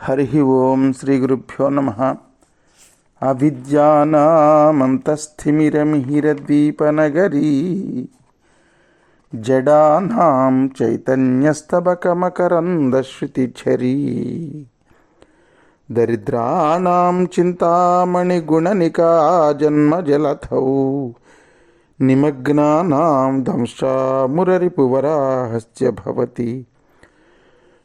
हरि ओम श्री गुरुभ्यो नमः। अभिज्ञानामन्तस्थिमिरमिहिरदीपनगरी जडानां दरिद्राण चिंतामणिगुण चिन्तामणिगुणनिका निमग्ना दंशा दंशामुररिपुवराहस्य भवति।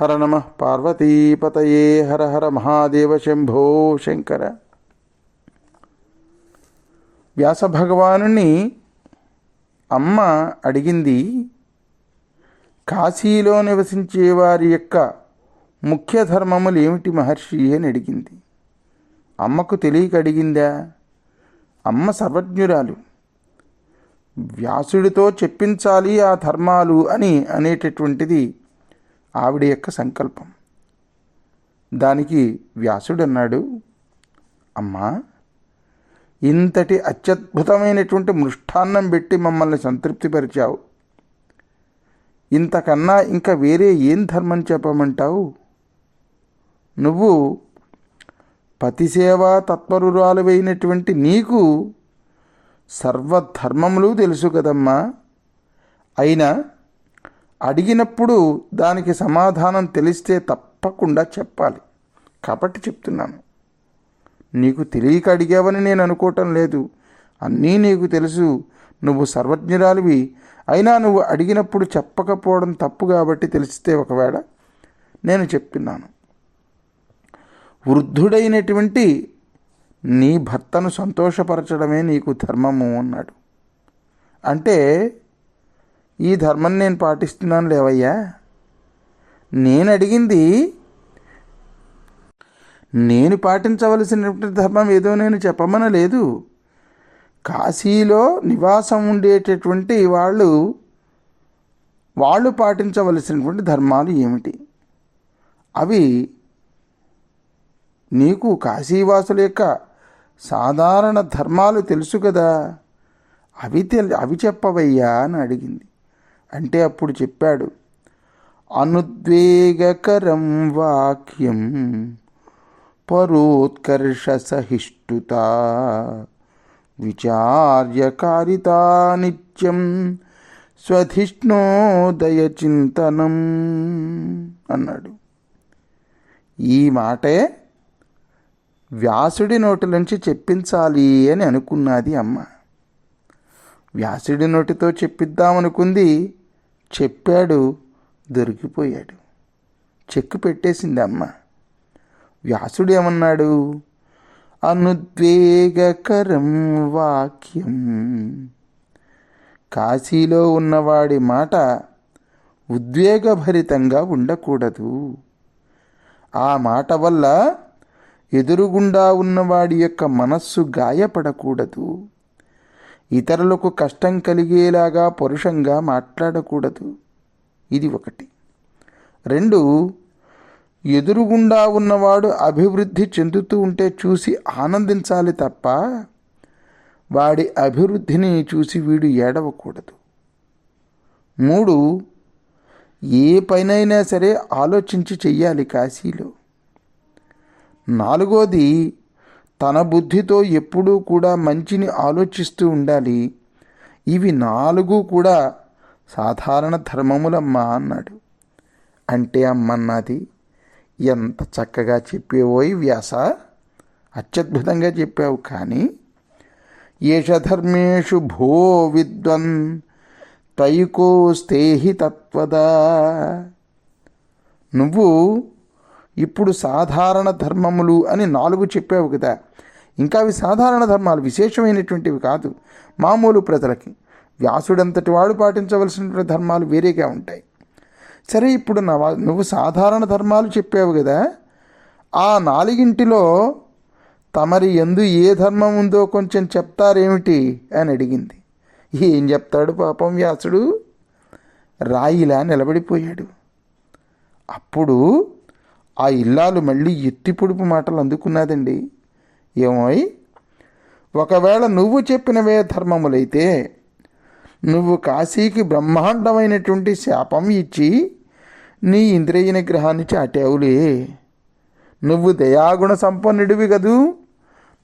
హర నమ పార్వతీపతయే హర హర మహాదేవ శంభో శంకర. వ్యాస భగవానుని అమ్మ అడిగింది కాశీలో నివసించే వారి యొక్క ముఖ్య ధర్మములు ఏమిటి? మహర్షి అని అడిగింది. అమ్మకు తెలియక అడిగిందా? అమ్మ సర్వజ్ఞురాలు. వ్యాసుడితో చెప్పించాలి ఆ ధర్మాలు అని అనేటటువంటిది ఆవిడ యొక్క సంకల్పం. దానికి వ్యాసుడు అన్నాడు అమ్మా ఇంతటి అత్యద్భుతమైనటువంటి మృష్టాన్నం పెట్టి మమ్మల్ని సంతృప్తిపరిచావు. ఇంతకన్నా ఇంకా వేరే ఏం ధర్మం చెప్పమంటావు? నువ్వు పతిసేవా తత్పరురాలువైనటువంటి నీకు సర్వధర్మములు తెలుసు కదమ్మా. అయినా అడిగినప్పుడు దానికి సమాధానం తెలిస్తే తప్పకుండా చెప్పాలి. కాబట్టి చెప్తున్నాను. నీకు తెలియక అడిగావని నేను అనుకోవటం లేదు. అన్నీ నీకు తెలుసు. నువ్వు సర్వజ్ఞురాలివి. అయినా నువ్వు అడిగినప్పుడు చెప్పకపోవడం తప్పు కాబట్టి తెలిస్తే ఒకవేళ నేను చెప్తున్నాను. వృద్ధుడైనటువంటి నీ భర్తను సంతోషపరచడమే నీకు ధర్మము అన్నాడు. అంటే ఈ ధర్మం నేను పాటిస్తున్నాను లేవయ్యా? నేను అడిగింది నేను పాటించవలసినటువంటి ధర్మం ఏదో నేను చెప్పమనలేదు. కాశీలో నివాసం ఉండేటటువంటి వాళ్ళు వాళ్ళు పాటించవలసినటువంటి ధర్మాలు ఏమిటి? అవి నీకు కాశీవాసుల యొక్క సాధారణ ధర్మాలు తెలుసు కదా? అవి తెలి అవి చెప్పవయ్యా అని అడిగింది. అంటే అప్పుడు చెప్పాడు అనుద్వేగకరం వాక్యం పరోత్కర్ష సహిష్టుత విచార్యకారితా నిత్యం స్వధిష్ణోదయ చింతనం అన్నాడు. ఈ మాటే వ్యాసుడి నోటి నుంచి చెప్పించాలి అని అనుకున్నది అమ్మ. వ్యాసుడి నోటితో చెప్పిద్దామనుకుంది చెప్పాడు దొరికిపోయాడు. చెక్కు పెట్టేసింది అమ్మ. వ్యాసుడు ఏమన్నాడు అనుద్వేగకరం వాక్యం. కాశీలో ఉన్నవాడి మాట ఉద్వేగభరితంగా ఉండకూడదు. ఆ మాట వల్ల ఎదురుగుండా ఉన్నవాడి యొక్క మనస్సు గాయపడకూడదు. ఇతరులకు కష్టం కలిగేలాగా పరుషంగా మాట్లాడకూడదు. ఇది ఒకటి. రెండు ఎదురుగుండా ఉన్నవాడు అభివృద్ధి చెందుతూ ఉంటే చూసి ఆనందించాలి తప్ప వాడి అభివృద్ధిని చూసి వీడు ఏడవకూడదు. మూడు ఏ పైనైనా సరే ఆలోచించి చెయ్యాలి కాశీలో. నాలుగోది తన బుద్ధితో ఎప్పుడూ కూడా మంచిని ఆలోచిస్తూ ఉండాలి. ఇవి నాలుగు కూడా సాధారణ ధర్మములమ్మా అన్నాడు. అంటే అమ్మన్నది ఎంత చక్కగా చెప్పేవోయ్ వ్యాస అత్యద్భుతంగా చెప్పావు కానీ యేషధర్మేషు భో విద్వన్ తైకోస్తేహి తత్వదా. నువ్వు ఇప్పుడు సాధారణ ధర్మములు అని నాలుగు చెప్పావు కదా. ఇంకా అవి సాధారణ ధర్మాలు విశేషమైనటువంటివి కాదు. మామూలు ప్రజలకి. వ్యాసుడంతటి వాడు పాటించవలసినటువంటి ధర్మాలు వేరేగా ఉంటాయి. సరే ఇప్పుడు నవ నువ్వు సాధారణ ధర్మాలు చెప్పావు కదా. ఆ నాలుగింటిలో తమరి ఎందు ఏ ధర్మం ఉందో కొంచెం చెప్తారేమిటి అని అడిగింది. ఏం చెప్తాడు పాపం వ్యాసుడు? రాయిలా నిలబడిపోయాడు. అప్పుడు ఆ ఇల్లాలు మళ్ళీ ఎత్తి పొడుపు మాటలు అందుకున్నదండి. ఏమోయ్? ఒకవేళ నువ్వు చెప్పినవే ధర్మములైతే నువ్వు కాశీకి బ్రహ్మాండమైనటువంటి శాపం ఇచ్చి నీ ఇంద్రియ నిగ్రహాన్ని చాటావులే. నువ్వు దయాగుణ సంపన్నుడివి కదూ?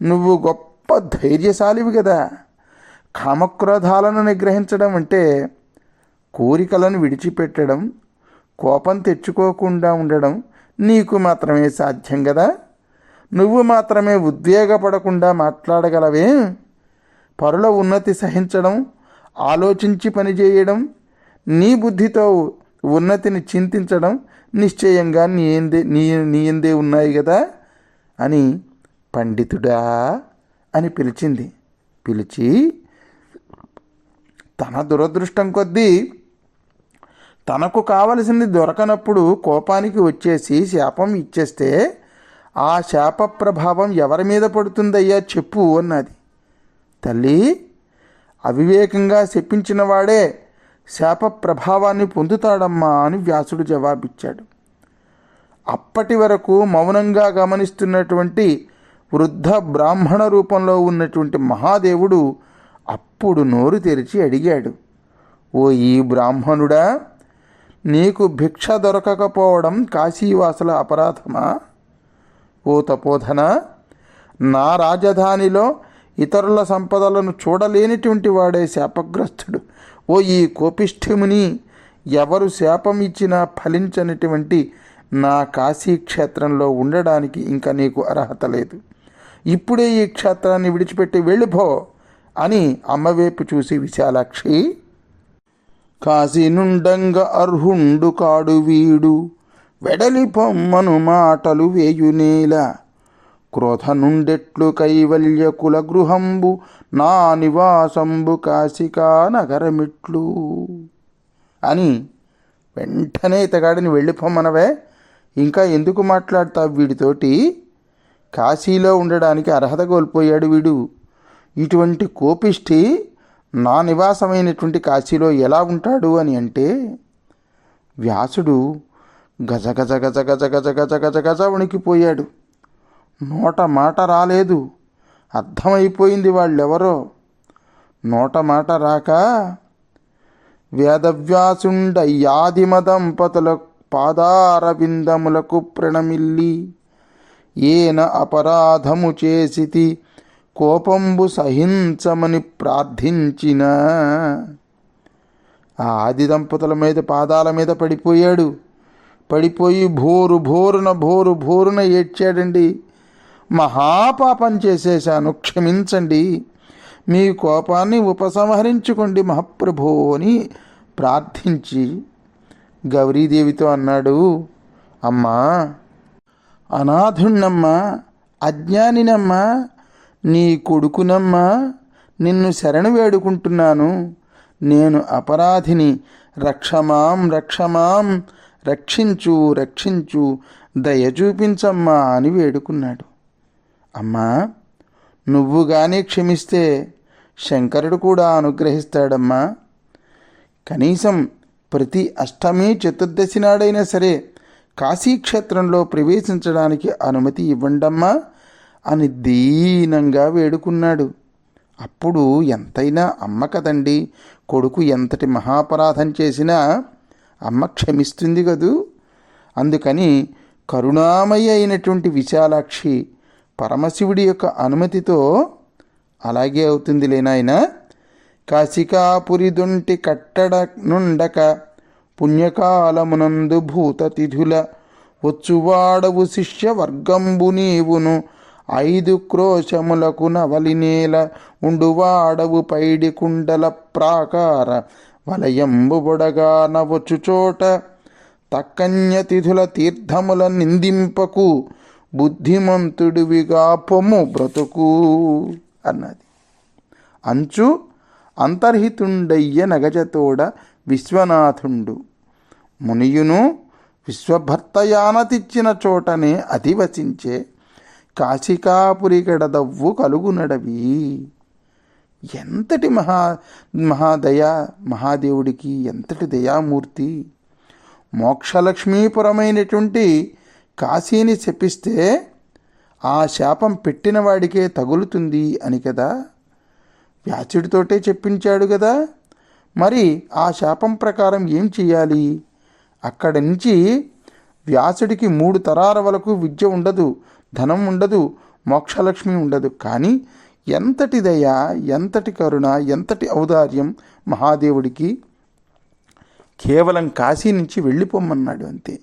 నువ్వు గొప్ప ధైర్యశాలివి కదా. కామక్రోధాలను నిగ్రహించడం అంటే కోరికలను విడిచిపెట్టడం కోపం తెచ్చుకోకుండా ఉండడం నీకు మాత్రమే సాధ్యం కదా నువ్వు మాత్రమే ఉద్వేగపడకుండా మాట్లాడగలవే? పరుల ఉన్నతి సహించడం ఆలోచించి పనిచేయడం నీ బుద్ధితో ఉన్నతిని చింతించడం నిశ్చయంగా నీ ఎందే నీ నీ ఎందే ఉన్నాయి కదా అని పండితుడా అని పిలిచింది. పిలిచి తన దురదృష్టం కొద్దీ తనకు కావలసింది దొరకనప్పుడు కోపానికి వచ్చేసి శాపం ఇచ్చేస్తే ఆ శాప ప్రభావం ఎవరి మీద పడుతుందయ్యా చెప్పు అన్నది. తల్లి అవివేకంగా శపించిన వాడే శాప ప్రభావాన్ని పొందుతాడమ్మా అని వ్యాసుడు జవాబిచ్చాడు. అప్పటి వరకు మౌనంగా గమనిస్తున్నటువంటి వృద్ధ బ్రాహ్మణ రూపంలో ఉన్నటువంటి మహాదేవుడు అప్పుడు నోరు తెరిచి అడిగాడు ఓ ఈ బ్రాహ్మణుడా నీకు భిక్ష దొరకకపోవడం కాశీవాసుల అపరాధమా? ఓ తపోధన నా రాజధానిలో ఇతరుల సంపదలను చూడలేనిటువంటి వాడే శాపగ్రస్తుడు. ఓ ఈ కోపిష్ఠిముని ఎవరు శాపం ఇచ్చినా ఫలించనటువంటి నా కాశీ క్షేత్రంలో ఉండడానికి ఇంకా నీకు అర్హత లేదు. ఇప్పుడే ఈ క్షేత్రాన్ని విడిచిపెట్టి వెళ్ళిపో అని అమ్మవైపు చూసి విశాలాక్షి కాశీ నుండంగ అర్హుండు కాడు వీడు. వెడలి పొమ్మను మాటలు వేయునేల క్రోధ నుండెట్లు కైవల్య కుల గృహంబు నా నివాసంబు కాశికా నగరమిట్లు. అని వెంటనే ఇతగాడిని వెళ్ళిపోమ్మనవే ఇంకా ఎందుకు మాట్లాడతావు వీడితోటి? కాశీలో ఉండడానికి అర్హత కోల్పోయాడు వీడు. ఇటువంటి కోపిష్టి నా నివాసమైనటువంటి కాశీలో ఎలా ఉంటాడు అని అంటే వ్యాసుడు గజ గజ గజ గజ గజ గజ గజ గజ వణికిపోయాడు. నోట మాట రాలేదు. అర్థమైపోయింది వాళ్ళెవరో. నోట మాట రాక వేదవ్యాసుండ యాదిమదంపతుల పాదారవిందములకు ప్రణమిల్లి ఏన అపరాధము చేసితి కోపంబు సహించమని ప్రార్థించిన. ఆ ఆది దంపతుల మీద పాదాల మీద పడిపోయాడు. పడిపోయి భోరు భోరున భోరు భోరున ఏడ్చాడండి. మహాపాపం చేసేశాను క్షమించండి. మీ కోపాన్ని ఉపసంహరించుకోండి మహాప్రభో అని ప్రార్థించి గౌరీదేవితో అన్నాడు అమ్మా అనాథుణ్ణమ్మా అజ్ఞానినమ్మా నీ కొడుకునమ్మా నిన్ను శరణు వేడుకుంటున్నాను. నేను అపరాధిని. రక్షమాం రక్షమాం. రక్షించు రక్షించు. దయ చూపించమ్మా అని వేడుకున్నాడు. అమ్మా నువ్వు కానీ క్షమిస్తే శంకరుడు కూడా అనుగ్రహిస్తాడమ్మా. కనీసం ప్రతి అష్టమి చతుర్దశి నాడైనా సరే కాశీక్షేత్రంలో ప్రవేశించడానికి అనుమతి ఇవ్వండమ్మా. అని దీనంగా వేడుకున్నాడు. అప్పుడు ఎంతైనా అమ్మ కదండి కొడుకు ఎంతటి మహాపరాధం చేసినా అమ్మ క్షమిస్తుంది కదూ? అందుకని కరుణామయ్య అయినటువంటి విశాలాక్షి పరమశివుడి యొక్క అనుమతితో అలాగే అవుతుంది లేనాయన కాశికాపురిదుంటి కట్టడ నుండక పుణ్యకాలమునందు భూతతిథుల వచ్చువాడవు శిష్య వర్గంబు నీవును ఐదు క్రోశములకు నవలినేల ఉండువాడవు పైడి కుండల ప్రాకార వలయంబు బొడగా నవచ్చు చోట. తక్కన్యతిథుల తీర్థముల నిందింపకు బుద్ధిమంతుడివిగా పొమ్ము బ్రతుకు అన్నది. అంచు అంతర్హితుండయ్య నగజతోడ విశ్వనాథుండు. మునియును విశ్వభర్తయానతిచ్చిన చోటనే అధివసించే కాశికాపురి గడదవ్వు కలుగునడవి ఎంతటి మహా మహాదయ మహాదేవుడికి ఎంతటి దయామూర్తి. మోక్షలక్ష్మీపురమైనటువంటి కాశీని శపిస్తే ఆ శాపం పెట్టిన వాడికే తగులుతుంది అని కదా. వ్యాసుడితోటే చెప్పించాడు కదా. మరి ఆ శాపం ప్రకారం ఏం చేయాలి అక్కడి నుంచి వ్యాసుడికి మూడు తరాల వరకు విద్య ఉండదు. ధనం ఉండదు మోక్షలక్ష్మి ఉండదు. కానీ ఎంతటి దయ ఎంతటి కరుణ ఎంతటి ఔదార్యం మహాదేవుడికి కేవలం కాశీ నుంచి వెళ్ళిపోమ్మన్నాడు అంతే.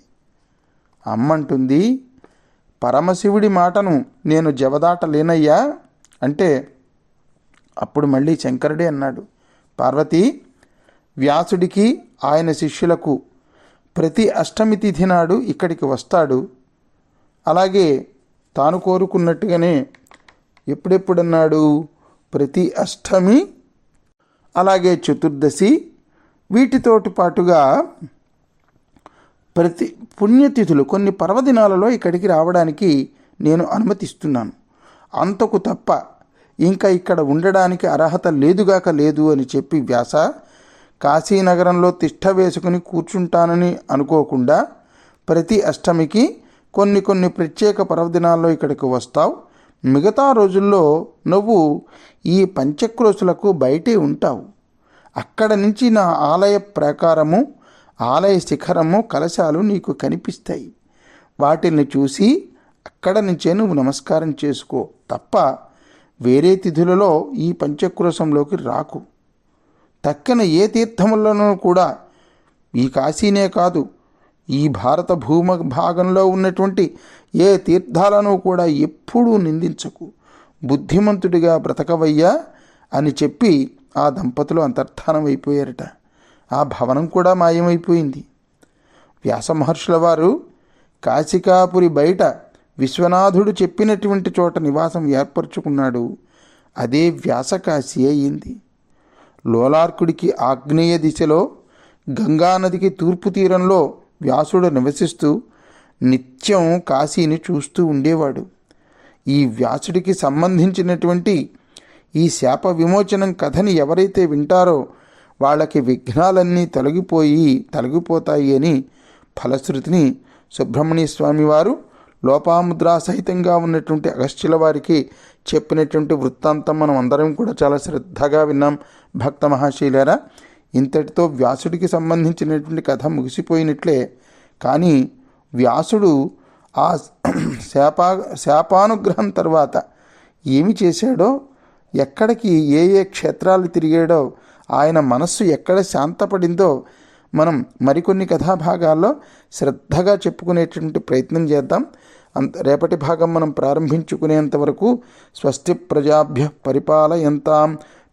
అమ్మంటుంది పరమశివుడి మాటను నేను జవదాటలేనయ్యా అంటే అప్పుడు మళ్ళీ శంకరుడే అన్నాడు. పార్వతి వ్యాసుడికి ఆయన శిష్యులకు ప్రతి అష్టమి తిథి నాడు ఇక్కడికి వస్తాడు. అలాగే తాను కోరుకున్నట్టుగానే ఎప్పుడెప్పుడన్నాడు? ప్రతి అష్టమి అలాగే చతుర్దశి వీటితోటి పాటుగా ప్రతి పుణ్యతిథులు కొన్ని పర్వదినాలలో ఇక్కడికి రావడానికి నేను అనుమతిస్తున్నాను. అంతకు తప్ప ఇంకా ఇక్కడ ఉండడానికి అర్హత లేదుగాక లేదు అని చెప్పి వ్యాస కాశీనగరంలో తిష్ట వేసుకుని కూర్చుంటానని అనుకోకుండా ప్రతి అష్టమికి కొన్ని కొన్ని ప్రత్యేక పర్వదినాల్లో ఇక్కడికి వస్తావు. మిగతా రోజుల్లో నువ్వు ఈ పంచక్రోసులకు బయటే ఉంటావు. అక్కడ నుంచి నా ఆలయ ప్రాకారము ఆలయ శిఖరము కలశాలు నీకు కనిపిస్తాయి. వాటిని చూసి అక్కడ నుంచే నువ్వు నమస్కారం చేసుకో తప్ప వేరే తిథులలో ఈ పంచక్రోశంలోకి రాకు. తక్కిన ఏ తీర్థములను కూడా ఈ కాశీనే కాదు. ఈ భారత భూమ భాగంలో ఉన్నటువంటి ఏ తీర్థాలను కూడా ఎప్పుడూ నిందించకు. బుద్ధిమంతుడిగా బ్రతకవయ్యా అని చెప్పి ఆ దంపతులు అంతర్ధానం అయిపోయారట. ఆ భవనం కూడా మాయమైపోయింది. వ్యాస మహర్షుల వారు కాశికాపురి బయట విశ్వనాథుడు చెప్పినటువంటి చోట నివాసం ఏర్పరచుకున్నాడు. అదే వ్యాసకాశి అయింది. లోలార్కుడికి ఆగ్నేయ దిశలో గంగానదికి తూర్పు తీరంలో వ్యాసుడు నివసిస్తూ నిత్యం కాశీని చూస్తూ ఉండేవాడు. ఈ వ్యాసుడికి సంబంధించినటువంటి ఈ శాప విమోచనం కథని ఎవరైతే వింటారో వాళ్ళకి విఘ్నాలన్నీ తొలగిపోయి తొలగిపోతాయి అని ఫలశ్రుతిని సుబ్రహ్మణ్య స్వామి వారు లోపాముద్రా సహితంగా ఉన్నటువంటి అగస్త్యుల వారికి చెప్పినటువంటి వృత్తాంతం మనం అందరం కూడా చాలా శ్రద్ధగా విన్నాం. భక్త మహాశీలరా ఇంతటితో వ్యాసుడికి సంబంధించినటువంటి కథ ముగిసిపోయినట్లే. కానీ వ్యాసుడు ఆ శాపా శాపానుగ్రహం తర్వాత ఏమి చేశాడో ఎక్కడికి ఏ ఏ క్షేత్రాలు తిరిగాడో ఆయన మనస్సు ఎక్కడ శాంతపడిందో మనం మరికొన్ని కథాభాగాల్లో శ్రద్ధగా చెప్పుకునేటువంటి ప్రయత్నం చేద్దాం. అంత రేపటి భాగం మనం ప్రారంభించుకునేంత వరకు స్వస్తి ప్రజాభ్య పరిపాలయంతాం.